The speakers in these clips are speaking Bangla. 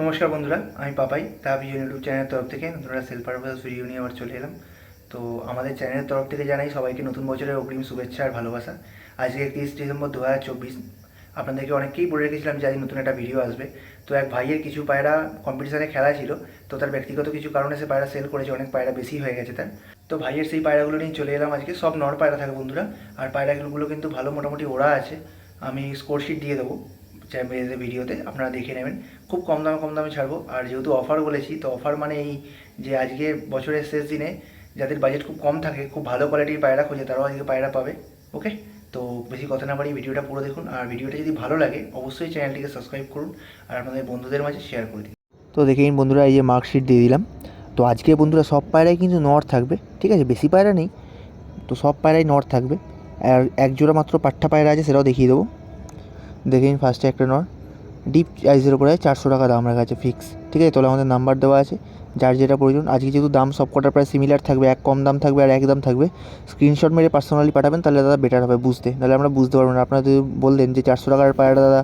নমস্কার বন্ধুরা, আমি পাপাই, তা ভিডিও ইউটিউব চ্যানেলের তরফ থেকে নতুন একটা সেল পারপাস ভিডিও নিয়ে আবার চলে এলাম। তো আমাদের চ্যানেলের তরফ থেকে জানাই সবাইকে নতুন বছরের অগ্রিম শুভেচ্ছা আর ভালোবাসা। আজকে একত্রিশ ডিসেম্বর দু হাজার চব্বিশ। আপনাদেরকে অনেককেই বলে রেখেছিলাম যে আজ নতুন একটা ভিডিও আসবে। তো এক ভাইয়ের কিছু পায়রা কম্পিটিশানে খেলা ছিল, তো তার ব্যক্তিগত কিছু কারণে সে পায়রা সেল করেছে, অনেক পায়রা বেশি হয়ে গেছে তার। তো ভাইয়ের সেই পায়রাগুলো নিয়ে চলে এলাম আজকে, সব নর পায়রা থাকে বন্ধুরা। আর পায়রাগুলো কিন্তু ভালো মোটামুটি ওরা আছে, আমি স্কোরশিট দিয়ে দেবো। ভিডিওতে আপনারা দেখে নেবেন। খুব কম দামে কম দামে ছাড়বো। আর যেহেতু অফার বলেছি, তো অফার মানে এই যে আজকে বছরের শেষ দিনে যাদের বাজেট খুব কম থাকে, খুব ভালো কোয়ালিটির পায়রা খোঁজে, তারাও আজকে পায়রা পাবে। ওকে তো বেশি কথা না বাড়িয়ে ভিডিওটা পুরো দেখুন। আর ভিডিওটা যদি ভালো লাগে, অবশ্যই চ্যানেলটিকে সাবস্ক্রাইব করুন আর আপনাদের বন্ধুদের মাঝে শেয়ার করে দিন। তো দেখে নিন বন্ধুরা, এই যে মার্কশিট দিয়ে দিলাম। তো আজকে বন্ধুরা সব পায়রাই কিন্তু নর থাকবে, ঠিক আছে? বেশি পায়রা নেই, তো সব পায়রাই নর থাকবে। আর এক জোড়া মাত্র পাট্টা পায়রা আছে, সেটাও দেখিয়ে দেবো। দেখে নিন ফার্স্টে একটা নর ডিপ আইসের উপরে চারশো টাকা দাম রাখা আছে ফিক্স ঠিক আছে? তাহলে আমাদের নাম্বার দেওয়া আছে, যার যেটা প্রয়োজন। আজকে যেহেতু দাম সব কটার প্রায় সিমিলার থাকবে, এক কম দাম থাকবে আর এক দাম থাকবে। স্ক্রিনশট মেরে পার্সোনালি পাঠাবেন, তাহলে দাদা বেটার হবে বুঝতে। নাহলে আমরা বুঝতে পারব না। আপনারা যদি বললেন যে চারশো টাকার পায়রা দাদা,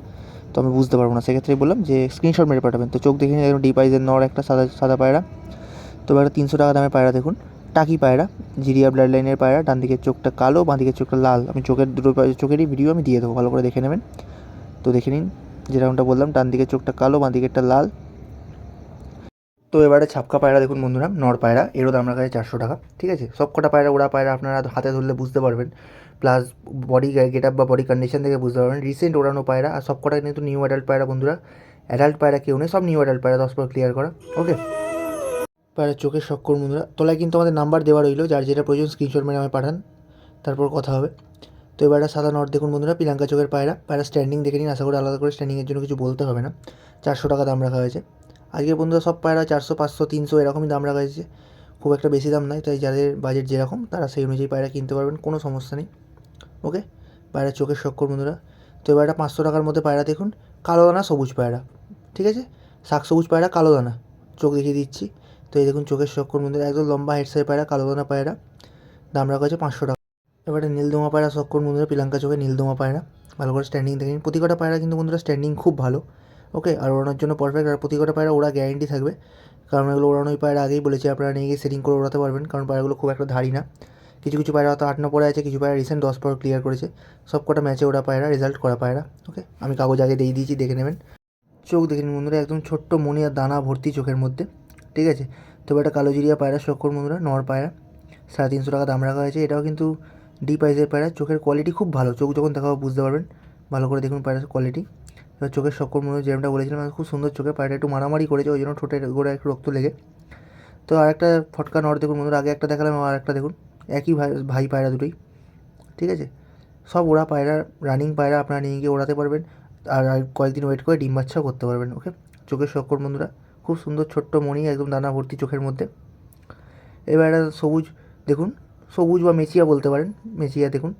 তো আমি বুঝতে পারব না। সেক্ষেত্রে বললাম যে স্ক্রিনশট মেরে পাঠাবেন। তো চোখ দেখে নিন ডিপ আইসের নর একটা সাদা সাদা পায়রা। তো একটা তিনশো টাকা দামের পায়রা দেখুন। টাকি পায়রা, জিরিয়া ব্লাড লাইনের পায়রা। ডান দিকের চোখটা কালো বাঁ দিকের চোখটা লাল। আমি চোখের দুটো চোখেরই ভিডিও আমি দিয়ে দেবো, ভালো করে দেখে নেবেন। তো দেখে নিন যেরকমটা বললাম, ডান দিকের চোখটা কালো, বাঁ দিকেরটা লাল। তো এবারে ছাপকা পায়রা দেখুন বন্ধুরা, নর পায়রা এরও দাম আছে চারশো টাকা, ঠিক আছে? সব কটা পায়রা ওরা পায়রা আপনারা হাতে ধরলে বুঝতে পারবেন। প্লাস বডি গেট আপ বা বডি কন্ডিশন থেকে বুঝতে পারবেন। রিসেন্ট ওড়ানো পায়রা, আর সব কটা কিন্তু নিউ অ্যাডাল্ট পায়রা বন্ধুরা। অ্যাডাল্ট পায়রা কেউ নেই, সব নিউ অ্যাডাল্ট পায়রা, দশ পর ক্লিয়ার করা ওকে পায়রা চোখের শক্কর বন্ধুরা, তোলায় কিন্তু আমাদের নাম্বার দেওয়া রইল, যার যেটা প্রয়োজন স্ক্রিনশট মেরে আমায় পাঠান, তারপর কথা হবে। তো এবারে সাদা নট দেখুন বন্ধুরা পিলাঙ্কা চোখের পায়রা। পায়রা স্ট্যান্ডিং দেখে নিন, আশা করি আলাদা করে স্ট্যান্ডিংয়ের জন্য কিছু বলতে হবে না। চারশো টাকা দাম রাখা হয়েছে। আজকের বন্ধুরা সব পায়রা চারশো, পাঁচশো, তিনশো এরকমই দাম রাখা হয়েছে। খুব একটা বেশি দাম নাই, তাই যাদের বাজেট যেরকম, তারা সেই অনুযায়ী পায়রা কিনতে পারবেন, কোনো সমস্যা নেই। ওকে? পায়রা চোখের শক্কর বন্ধুরা। তো এবার একটা পাঁচশো টাকার মধ্যে পায়রা দেখুন, কালো দানা, সবুজ পায়রা। ঠিক আছে? শাক সবুজ পায়রা, কালো দানা। চোখ দেখিয়ে দিচ্ছি। তো এই দেখুন চোখের শক্কর বন্ধুরা, একদম লম্বা হেড সাইজ পায়রা, কালো দানা পায়রা। দাম রাখা হয়েছে পাঁচশো টাকা। এবারে নীলদোমা পায়রা শক্কর বন্ধুরা? পিলাঙ্কা চোখে নীলদোমা পায়রা, ভালো করে স্ট্যান্ডিং দেখে নিন। প্রতি কটা পায়রা কিন্তু বন্ধুরা স্ট্যান্ডিং খুব ভালো ওকে আর ওড়ানোর জন্য পারফেক্ট আর প্রতি কটা পায়রা ওরা গ্যারেন্টি থাকবে। কারণ এগুলো ওড়ানোই পায়রা আগেই বলেছি, আপনারা নিয়ে গিয়ে সেটিং করে ওড়াতে পারবেন, কারণ পায়রাগুলো খুব একটা ধারি না। কিছু কিছু পায়রা হয়তো আট ন পরে আছে, কিছু পায়রা রিসেন্ট দশ পর ক্লিয়ার করেছে। সব কটা ম্যাচে ওরা পায়রা রেজাল্ট করা পায়রা ওকে আমি কাগজ আগে দিয়ে দিয়েছি, দেখে নেবেন। চোখ দেখে নিন বন্ধুরা, একদম ছোট্ট মনি আর দানা ভর্তি চোখের মধ্যে, ঠিক আছে? তবে একটা কালোজিরিয়া পায়রা শক্কর বন্ধুরা? নর পায়রা, সাড়ে তিনশো টাকা দাম রাখা হয়েছে। এটাও কিন্তু ডি পাইজের পায়রা, চোখের কোয়ালিটি খুব ভালো। চোখ যখন দেখাবো বুঝতে পারবেন। ভালো করে দেখুন পায়রার কোয়ালিটি এবার চোখের শক্কর মনে যেরকমটা বলেছিলাম খুব সুন্দর চোখে পায়রা একটু মারামারি করেছে, ওই জন্য ঠোঁটের গোড়ায় একটু রক্ত লেগে। তো আর একটা ফটকা নর দেখুন বন্ধুরা, আগে একটা দেখালাম আর একটা দেখুন। একই ভাই ভাই পায়রা দুটোই। ঠিক আছে? সব ওরা পায়রা রানিং পায়রা আপনারা নিয়ে গিয়ে ওড়াতে পারবেন। আর কয়েকদিন ওয়েট করে ডিম বাচ্চাও করতে পারবেন ওকে চোখের শক্কর বন্ধুরা, খুব সুন্দর ছোট্ট মণি একদম দানা ভর্তি চোখের মধ্যে। এবার একটা সবুজ দেখুন। সবুজ বা মেচিয়া বলতে পারেন, মেচিয়া দেখুন।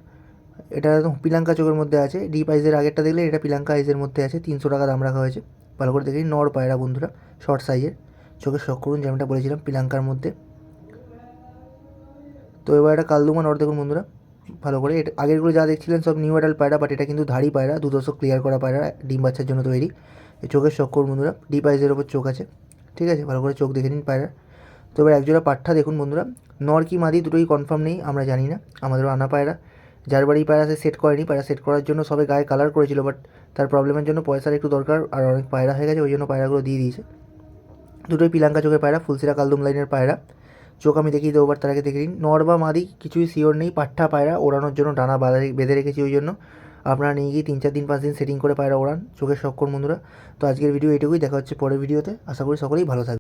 এটা পিলাঙ্কা চোখের মধ্যে আছে ডিপ আইজের আগেরটা দেখলে এটা পিলাঙ্কা আইজের মধ্যে আছে, তিনশো টাকা দাম রাখা হয়েছে। ভালো করে দেখি নর পায়রা বন্ধুরা শর্ট সাইজের চোখের শখ করুন যেমনটা বলেছিলাম পিলাঙ্কার মধ্যে। তো এবার একটা কালদুমা নর দেখুন বন্ধুরা, ভালো করে। এটা আগেরগুলো যা দেখছিলেন সব নিউ অ্যাডাল পায়রা বাট এটা কিন্তু ধাড়ি পায়রা দুদশো ক্লিয়ার করা পায়রা, ডিম বাচ্চার জন্য তৈরি। চোখের করুন বন্ধুরা ডিপ আইজের ওপর চোখ আছে, ঠিক আছে? ভালো করে চোখ দেখে নিন পায়রা তো এবার একজোড়া পাঠা দেখুন বন্ধুরা। নর কি মাদি দুটোই কনফার্ম নেই, আমরা জানি না। আমাদেরও আনা পায়রা। যার বাড়ি পায়রা সে সেট করেনি, পায়রা সেট করার জন্য সবে গায়ে কালার করেছিল বাট তার প্রবলেমের জন্য পয়সার একটু দরকার, আর অনেক পায়রা হয়ে গেছে, ওই জন্য পায়রাগুলো দিয়ে দিয়েছে। দুটোই পিলাঙ্কা চোখের পায়রা ফুলসিরা কালদুম লাইনের পায়রা। চোখ আমি দেখিয়ে দেবো তার আগে দেখে নিন। নর বা মাদি কিছুই শিওর নেই পাঠা পায়রা ওড়ানোর জন্য ডানা বেঁধে রেখেছি ওই জন্য। আপনারা নিয়ে গিয়ে তিন চার দিন, পাঁচ দিন সেটিং করে পায়রা ওড়ান, চোখের শক্কর বন্ধুরা। তো আজকের ভিডিও এটুকুই দেখা হচ্ছে পরের ভিডিওতে আশা করি সকলেই ভালো থাকবে